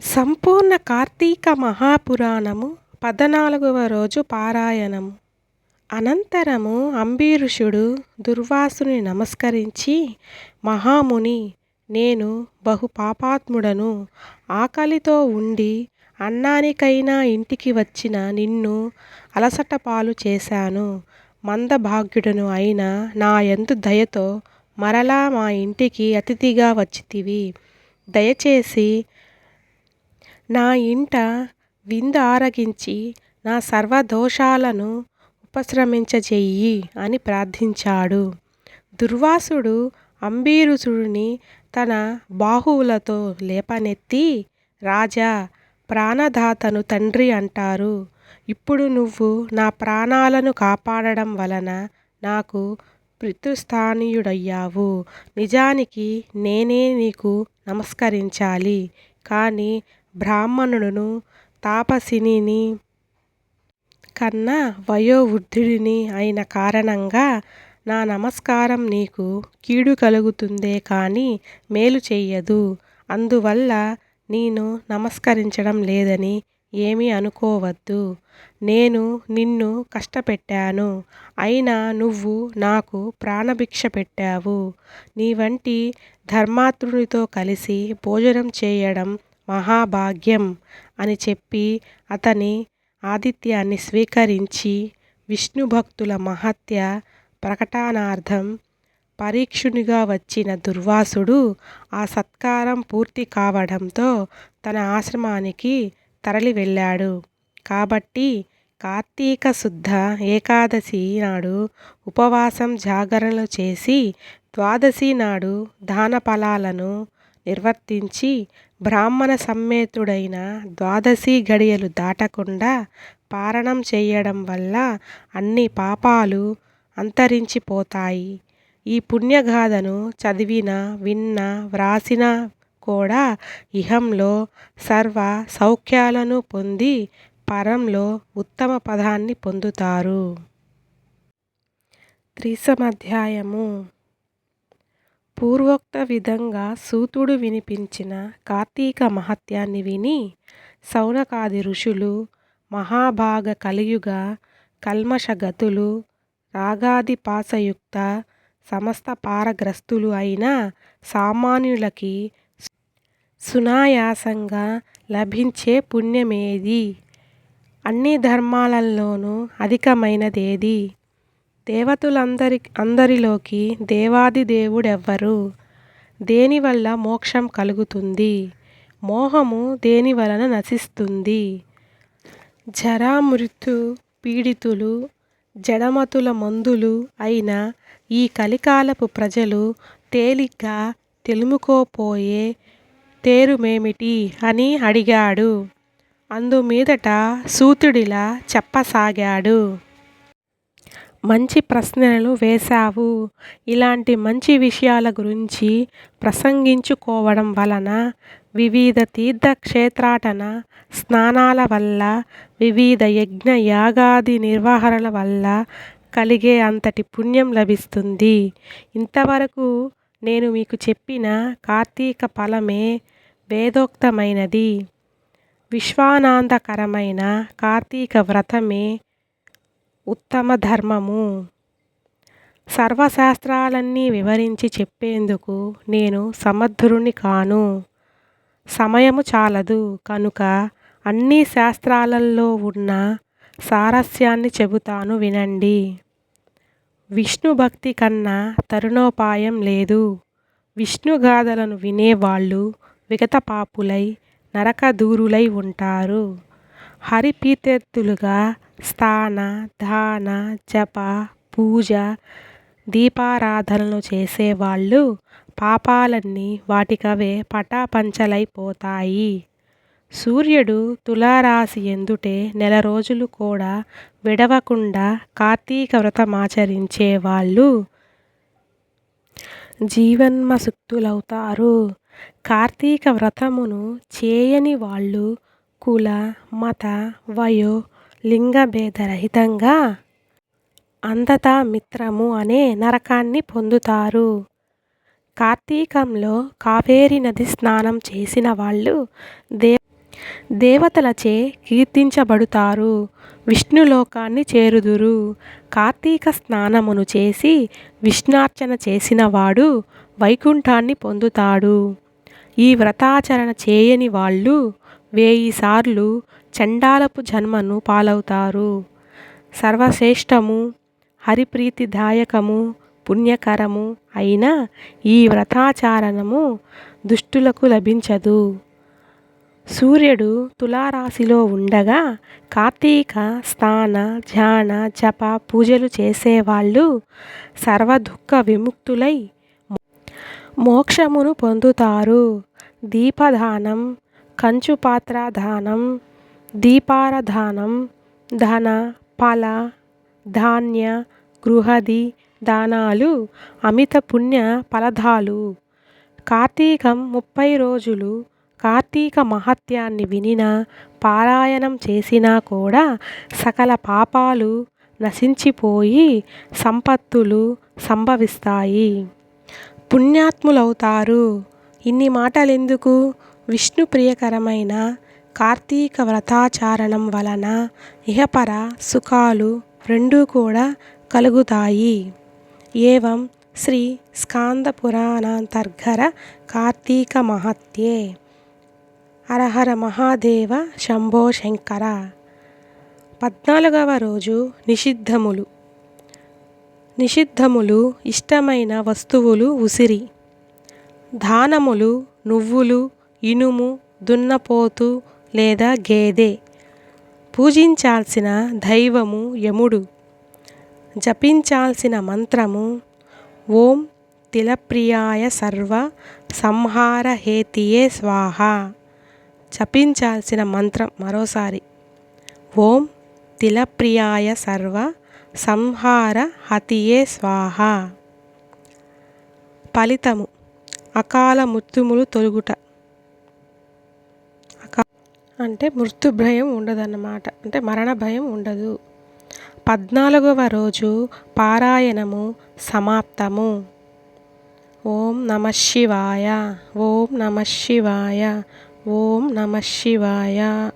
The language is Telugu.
సంపూర్ణ కార్తీక మహాపురాణము పద్నాలుగవ రోజు పారాయణము. అనంతరము అంబీరుషుడు దుర్వాసుని నమస్కరించి మహాముని నేను బహు పాపాత్ముడను. ఆకలితో ఉండి అన్నానికైనా ఇంటికి వచ్చిన నిన్ను అలసట పాలు చేశాను. మందభాగ్యుడను అయిన నాయందు దయతో మరలా మా ఇంటికి అతిథిగా వచ్చితివి. దయచేసి నా ఇంట విందు ఆరగించి నా సర్వదోషాలను ఉపశమింపజెయ్యి అని ప్రార్థించాడు. దుర్వాసుడు అంబీరుసుడిని తన బాహువులతో లేపనెత్తి రాజా! ప్రాణదాతను తండ్రి అంటారు. ఇప్పుడు నువ్వు నా ప్రాణాలను కాపాడడం వలన నాకు పితృస్థానీయుడయ్యావు. నిజానికి నేనే నీకు నమస్కరించాలి. కానీ బ్రాహ్మణుడును తాపసినిని కన్నా వయోవృద్ధుడిని అయిన కారణంగా నా నమస్కారం నీకు కీడు కలుగుతుందే కానీ మేలు చెయ్యదు. అందువల్ల నేను నమస్కరించడం లేదని ఏమీ అనుకోవద్దు. నేను నిన్ను కష్టపెట్టాను. అయినా నువ్వు నాకు ప్రాణభిక్ష పెట్టావు. నీ వంటి ధర్మాత్ముడితో కలిసి భోజనం చేయడం మహాభాగ్యం అని చెప్పి అతని ఆతిథ్యాన్ని స్వీకరించి విష్ణు భక్తుల మహత్య ప్రకటనార్థం పరీక్షునిగా వచ్చిన దుర్వాసుడు ఆ సత్కారం పూర్తి కావడంతో తన ఆశ్రమానికి తరలి వెళ్ళాడు. కాబట్టి కార్తీక శుద్ధ ఏకాదశి నాడు ఉపవాసం జాగరణలు చేసి ద్వాదశి నాడు దానఫలాలను నిర్వర్తించి బ్రాహ్మణ సమ్మేతుడైన ద్వాదశి గడియలు దాటకుండా పారణం చేయడం వల్ల అన్ని పాపాలు అంతరించిపోతాయి ఈ పుణ్యగాథను చదివిన విన్న వ్రాసిన కూడా ఇహంలో సర్వ సౌఖ్యాలను పొంది పరంలో ఉత్తమ పదాన్ని పొందుతారు. త్రిసమధ్యాయము పూర్వోక్త విధంగా సూతుడు వినిపించిన కార్తీక మహత్యాన్ని విని శౌనకాది ఋషులు, మహాభాగ కలియుగ కల్మషగతులు, రాగాదిపాసయుక్త సమస్త పారగ్రస్తులు అయిన సామాన్యులకి సునాయాసంగా లభించే పుణ్యమేది? అన్ని ధర్మాలలోనూ అధికమైనదేది? దేవతులందరి అందరిలోకి దేవాది దేవుడెవ్వరు దేనివల్ల మోక్షం కలుగుతుంది? మోహము దేనివలన నశిస్తుంది? జరామృత్యు పీడితులు, జడమతుల మందులు అయిన ఈ కలికాలపు ప్రజలు తేలిగ్గా తెలుముకోపోయే తేరుమేమిటి? అని అడిగాడు. అందుమీదట సూతుడిలా చెప్పసాగాడు. మంచి ప్రశ్నలు వేశావు. ఇలాంటి మంచి విషయాల గురించి ప్రసంగించుకోవడం వలన, వివిధ తీర్థక్షేత్రాటన స్నానాల వల్ల, వివిధ యజ్ఞ యాగాది నిర్వహణల వల్ల కలిగే అంతటి పుణ్యం లభిస్తుంది. ఇంతవరకు నేను మీకు చెప్పిన కార్తీక ఫలమే వేదోక్తమైనది. విశ్వానందకరమైన కార్తీక వ్రతమే ఉత్తమ ధర్మము సర్వశాస్త్రాలన్నీ వివరించి చెప్పేందుకు నేను సమర్థుడిని కాను. సమయము చాలదు కనుక అన్ని శాస్త్రాలలో ఉన్న సారస్యాన్ని చెబుతాను వినండి. విష్ణు భక్తి కన్నా తరుణోపాయం లేదు. విష్ణుగాథలను వినే వాళ్ళు విగతపాపులై, నరకదూరులై ఉంటారు. హరిప్రీత్యర్థులుగా స్థాన దాన, జప, పూజ, దీపారాధనలు చేసేవాళ్ళు పాపాలన్నీ వాటికవే పటాపంచలైపోతాయి సూర్యుడు తులారాశి ఎందుటే నెల రోజులు కూడా విడవకుండా కార్తీక వ్రతమాచరించే వాళ్ళు జీవన్ముక్తులౌతారు. కార్తీక వ్రతమును చేయని వాళ్ళు కుల, మత, వయో, లింగభేదరహితంగా రహితంగా అంధతమిత్రము అనే నరకాన్ని పొందుతారు. కార్తీకంలో కావేరీ నది స్నానం చేసిన వాళ్ళు దే దేవతలచే కీర్తించబడుతారు. విష్ణులోకాన్ని చేరుదురు. కార్తీక స్నానమును చేసి విష్ణార్చన చేసినవాడు వైకుంఠాన్ని పొందుతాడు. ఈ వ్రతాచరణ చేయని వాళ్ళు వేయిసార్లు సార్లు చండాలపు జన్మను పాలవుతారు. సర్వశ్రేష్టము హరిప్రీతిదాయకము పుణ్యకరము అయిన ఈ వ్రతాచారణము దుష్టులకు లభించదు. సూర్యుడు తులారాశిలో ఉండగా కార్తీక స్నాన ధ్యాన జప పూజలు చేసేవాళ్ళు సర్వదుఃఖ విముక్తులై మోక్షమును పొందుతారు. దీపదానం కంచుపాత్ర దానం దీపారధానం ధన ఫల ధాన్య గృహది దానాలు అమిత పుణ్య ఫలదాలు కార్తీకం ముప్పై రోజులు కార్తీక మహత్యాన్ని వినినా పారాయణం చేసినా కూడా సకల పాపాలు నశించిపోయి సంపత్తులు సంభవిస్తాయి. పుణ్యాత్ములవుతారు. ఇన్ని మాటలెందుకు? విష్ణు ప్రియకరమైన కార్తీక వ్రతాచారణం వలన ఇహపర సుఖాలు రెండూ కూడా కలుగుతాయి. ఏవం శ్రీ స్కాంద పురాణాంతర్గర కార్తీక మహత్యే. హరహర మహాదేవ శంభో శంకర. పద్నాలుగవ రోజు నిషిద్ధములు. నిషిద్ధములు ఇష్టమైన వస్తువులు ఉసిరి. దానములు నువ్వులు ఇనుము దున్నపోతు లేదా గేదె. పూజించాల్సిన దైవము యముడు. జపించాల్సిన మంత్రము ఓం తిలప్రియాయ సర్వ సంహార హేతియే స్వాహ. జపించాల్సిన మంత్రం మరోసారి. ఓం తిలప్రియాయ సర్వ సంహార హతియే స్వాహ. ఫలితము. అకాల మృత్యుములు తొలుగుట. అంటే మృత్యు భయం ఉండదన్నమాట. అంటే మరణ భయం ఉండదు. పద్నాలుగవ రోజు పారాయణము సమాప్తము. ఓం నమ శివాయ. ఓం నమ శివాయ. ఓం నమ శివాయ.